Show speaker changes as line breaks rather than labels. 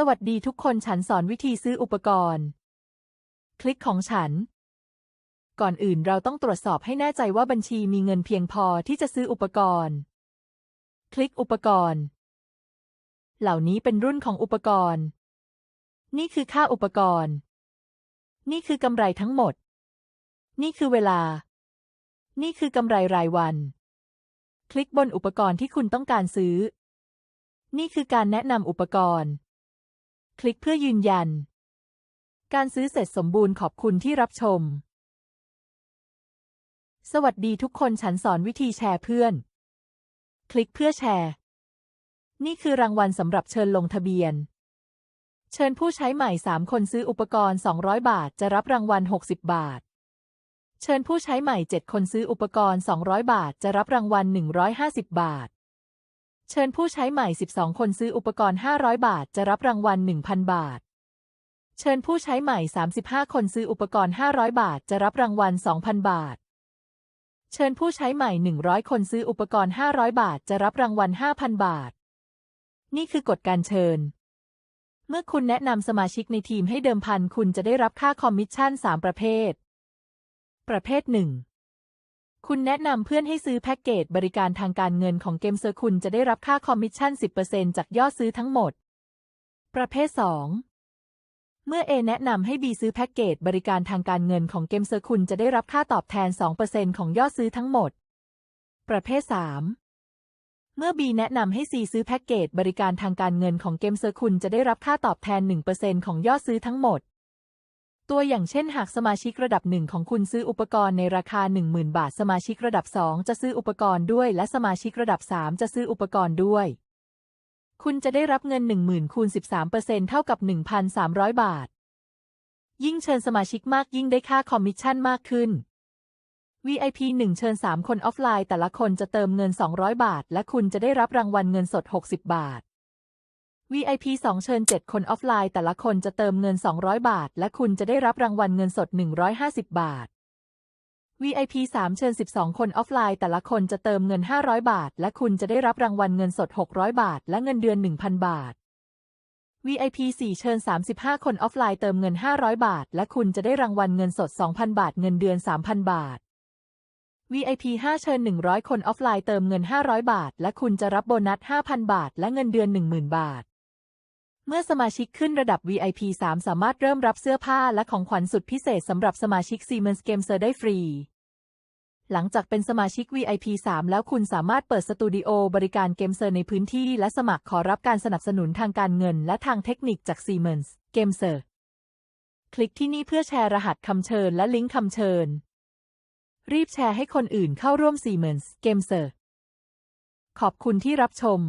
สวัสดีทุกคนฉันสอนวิธีซื้ออุปกรณ์ คลิกของฉัน ก่อนอื่นเราต้องตรวจสอบให้แน่ใจว่าบัญชีมีเงินเพียงพอที่จะซื้ออุปกรณ์ คลิกอุปกรณ์ เหล่านี้เป็นรุ่นของอุปกรณ์ นี่คือค่าอุปกรณ์ นี่คือกำไรทั้งหมด นี่คือเวลา นี่คือกำไรรายวัน คลิกบนอุปกรณ์ที่คุณต้องการซื้อ นี่คือการแนะนำอุปกรณ์ คลิกเพื่อยืนยัน การซื้อเสร็จสมบูรณ์ขอบคุณที่รับชม สวัสดีทุกคนฉันสอนวิธีแชร์เพื่อน คลิกเพื่อแชร์ นี่คือรางวัลสำหรับเชิญลงทะเบียน เชิญผู้ใช้ใหม่ 3 คนซื้ออุปกรณ์ 200 บาท จะรับรางวัล 60 บาท เชิญผู้ใช้ใหม่ 7 คนซื้ออุปกรณ์ 200 บาท จะรับรางวัล 150 บาท เชิญผู้ใช้ใหม่ 12 คนซื้ออุปกรณ์ 500 บาท จะรับรางวัล 1,000 บาท เชิญผู้ใช้ใหม่ 35 คนซื้ออุปกรณ์ 500 บาท จะรับรางวัล 2,000 บาท เชิญผู้ใช้ใหม่ 100 คนซื้ออุปกรณ์ 500 บาท จะรับรางวัล 5,000 บาท นี่คือกฎการเชิญ เมื่อคุณแนะนำสมาชิกในทีมให้เดิมพัน คุณจะได้รับค่าคอมมิชชั่น 3 ประเภท ประเภท 1 คุณแนะนำเพื่อนให้ซื้อแพ็กเกจบริการทางการเงินของเกมเซอร์คุณจะได้รับค่าคอมมิชชั่น 10%จากยอดซื้อทั้งหมด ประเภท 2 เมื่อ A แนะนำให้ B ซื้อแพ็กเกจบริการทางการเงินของเกมเซอร์คุณจะได้รับค่าตอบแทน 2%ของยอดซื้อทั้งหมด ประเภท 3 เมื่อ B แนะนำให้ C ซื้อแพ็กเกจบริการทางการเงินของเกมเซอร์คุณจะได้รับค่าตอบแทน 1%ของยอดซื้อทั้งหมด ตัวอย่างเช่นหากสมาชิกระดับหนึ่งของคุณซื้ออุปกรณ์ในราคา 10,000 บาท สมาชิกระดับ 2 จะซื้ออุปกรณ์ด้วย และสมาชิกระดับ 3 จะซื้ออุปกรณ์ด้วย คุณจะได้รับเงิน 10,000คูณ13%เท่ากับ 1,300 บาท ยิ่งเชิญสมาชิกมากยิ่งได้ค่าคอมมิชชั่นมากขึ้น VIP 1 เชิญ 3 คนออฟไลน์ แต่ละคนจะเติมเงิน 200 บาท และคุณจะได้รับรางวัลเงินสด 60 บาท VIP 2 เชิญ 7 คนออฟไลน์ แต่ละคนจะเติมเงิน 200 บาท และคุณจะได้รับรางวัลเงินสด 150 บาท VIP 3 เชิญ 12 คนออฟไลน์ แต่ละคนจะเติมเงิน 500 บาท และคุณจะได้รับรางวัลเงินสด 600 บาท และเงินเดือน 1,000 บาท VIP 4 เชิญ 35 คนออฟไลน์เติมเงิน 500 บาท และคุณจะได้รางวัลเงินสด 2,000 บาท เงินเดือน 3,000 บาท VIP 5 เชิญ 100 คนออฟไลน์เติมเงิน 500 บาท และคุณจะรับโบนัส 5,000 บาท และเงินเดือน 10,000 บาท เมื่อสมาชิกขึ้นระดับ VIP 3 สามารถเริ่มรับเสื้อผ้าและของขวัญสุดพิเศษสำหรับสมาชิก Siemens Gamer ได้ฟรี หลังจากเป็นสมาชิก VIP 3 แล้วคุณสามารถเปิดสตูดิโอบริการเกมเซอร์ในพื้นที่และสมัครขอรับการสนับสนุนทางการเงินและทางเทคนิคจาก Siemens Gamer คลิกที่นี่เพื่อแชร์รหัสคำเชิญและลิงก์คำเชิญ รีบแชร์ให้คนอื่นเข้าร่วม Siemens Gamer ขอบคุณที่รับชม